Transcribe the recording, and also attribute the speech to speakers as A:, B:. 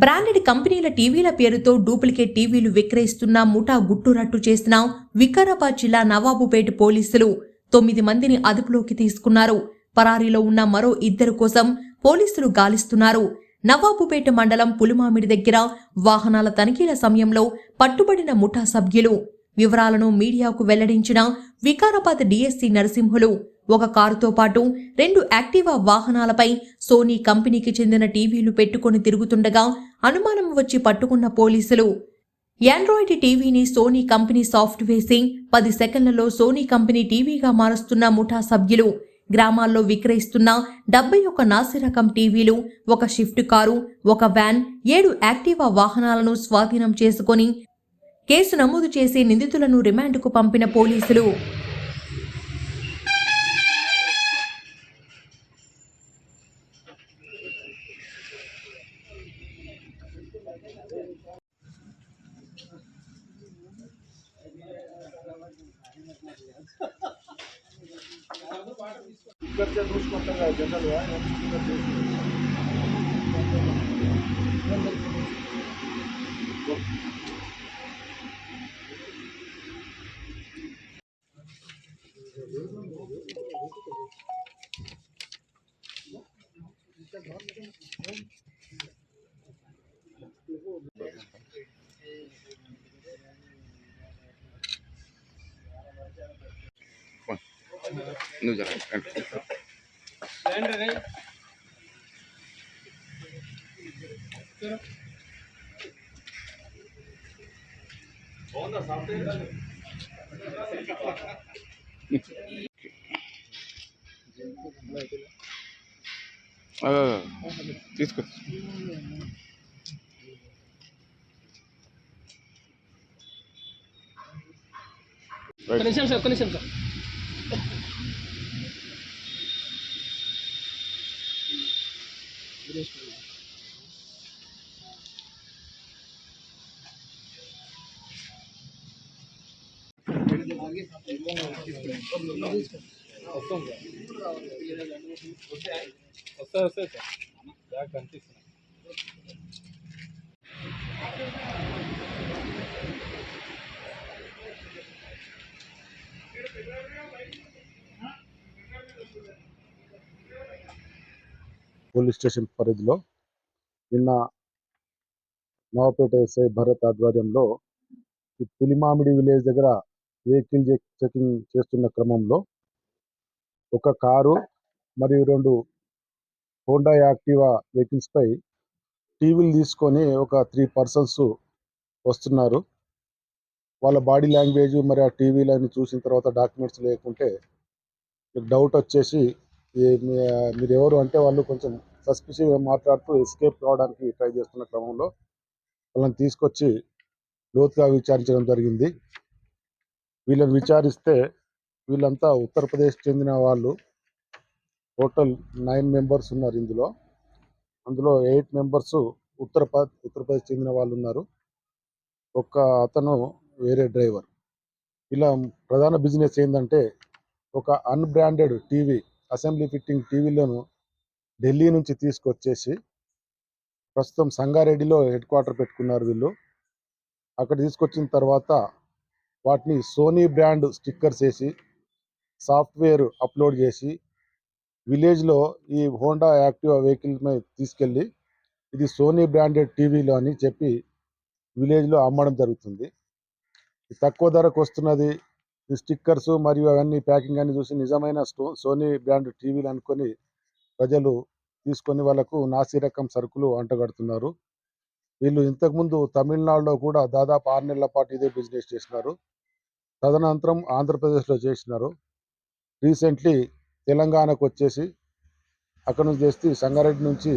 A: Branded కంపెనీల టీవీల పేరుతో డూప్లికేట్ టీవీలు విక్రయిస్తున్న ముఠా గుట్టురట్టు చేసిన వికారాబాద్ జిల్లా నవాబుపేట పోలీసులు తొమ్మిది మందిని అదుపులోకి తీసుకున్నారు. పరారీలో ఉన్న మరో ఇద్దరు కోసం పోలీసులు గాలిస్తున్నారు. నవాబుపేట మండలం పులిమామిడి దగ్గర వాహనాల తనిఖీల సమయంలో పట్టుబడిన ముఠా సభ్యులు. వివరాలను మీడియాకు వెల్లడించిన వికారాబాద్ డీఎస్సీ నరసింహులు ఒక కారుతో పాటు రెండు యాక్టివా వాహనాలపై సోనీ కంపెనీకి చెందిన టీవీలు పెట్టుకొని తిరుగుతుండగా అనుమానం వచ్చి పట్టుకున్న పోలీసులు. యాండ్రాయిడ్ టీవీని సోనీ కంపెనీ సాఫ్ట్ వేసి పది సెకండ్లలో సోనీ కంపెనీ టీవీగా మారుస్తున్న ముఠా సభ్యులు గ్రామాల్లో విక్రయిస్తున్న డెబ్బై ఒక నాసిరకం టీవీలు ఒక షిఫ్ట్ కారు ఒక వ్యాన్ ఏడు యాక్టివా వాహనాలను స్వాధీనం చేసుకొని కేసు నమోదు చేసి నిందితులను రిమాండ్కు పంపిన పోలీసులు.
B: ಗರ್ಜೆ ದೂಸ್ಕೊಂಡಾಗ ಜನರು Thank you.
C: నువ్వు జర తీసుకో.
D: ఒక్క నిమిషం సార్ ఒక్క నిమిషం సార్. వస్తాయి వస్తాయి సార్ బ్యాగ్ కనిపిస్తుంది
B: పోలీస్ స్టేషన్ పరిధిలో నిన్న నవపేట ఎస్ఐ భరత్ ఆధ్వర్యంలో ఈ పులిమామిడి విలేజ్ దగ్గర వెహికల్ చెక్- చెకింగ్ చేస్తున్న క్రమంలో ఒక కారు మరియు రెండు హోండా యాక్టివా వెహికల్స్ పై టీవీలు తీసుకొని ఒక త్రీ పర్సన్స్ వస్తున్నారు. వాళ్ళ బాడీ లాంగ్వేజ్ మరి ఆ టీవీలని చూసిన తర్వాత డాక్యుమెంట్స్ లేకుంటే డౌట్ వచ్చేసి మీరు ఎవరు అంటే వాళ్ళు కొంచెం సస్పిషియస్గా మాట్లాడుతూ ఎస్కేప్ కావడానికి ట్రై చేస్తున్న క్రమంలో వాళ్ళని తీసుకొచ్చి లోతుగా విచారించడం జరిగింది. వీళ్ళని విచారిస్తే వీళ్ళంతా ఉత్తరప్రదేశ్ చెందిన వాళ్ళు. టోటల్ నైన్ మెంబర్స్ ఉన్నారు ఇందులో. అందులో ఎయిట్ మెంబర్స్ ఉత్తర ఉత్తరప్రదేశ్ చెందిన వాళ్ళు ఉన్నారు. ఒక అతను వేరే డ్రైవర్. ఇలా ప్రధాన బిజినెస్ ఏంటంటే ఒక అన్బ్రాండెడ్ టీవీ అసెంబ్లీ ఫిట్టింగ్ టీవీలను ఢిల్లీ నుంచి తీసుకొచ్చేసి ప్రస్తుతం సంగారెడ్డిలో హెడ్ క్వార్టర్ పెట్టుకున్నారు వీళ్ళు. అక్కడ తీసుకొచ్చిన తర్వాత వాటిని సోనీ బ్రాండ్ స్టిక్కర్స్ వేసి సాఫ్ట్వేర్ అప్లోడ్ చేసి విలేజ్లో ఈ హోండా యాక్టివా వెహికల్ మీద తీసుకెళ్ళి ఇది సోనీ బ్రాండెడ్ టీవీలు అని చెప్పి విలేజ్లో అమ్మడం జరుగుతుంది. ఇది తక్కువ ధరకు వస్తున్నది ఈ స్టిక్కర్స్ మరియు అవన్నీ ప్యాకింగ్ అన్ని చూసి నిజమైన స్టో సోనీ బ్రాండ్ టీవీలు అనుకొని ప్రజలు తీసుకొని వాళ్ళకు నాసి రకం సరుకులు అంటగడుతున్నారు. వీళ్ళు ఇంతకుముందు తమిళనాడులో కూడా దాదాపు ఆరు నెలల పాటు ఇదే బిజినెస్ చేసినారు. తదనంతరం ఆంధ్రప్రదేశ్లో చేసినారు. రీసెంట్లీ తెలంగాణకు వచ్చేసి అక్కడ నుంచి చేస్తే సంగారెడ్డి నుంచి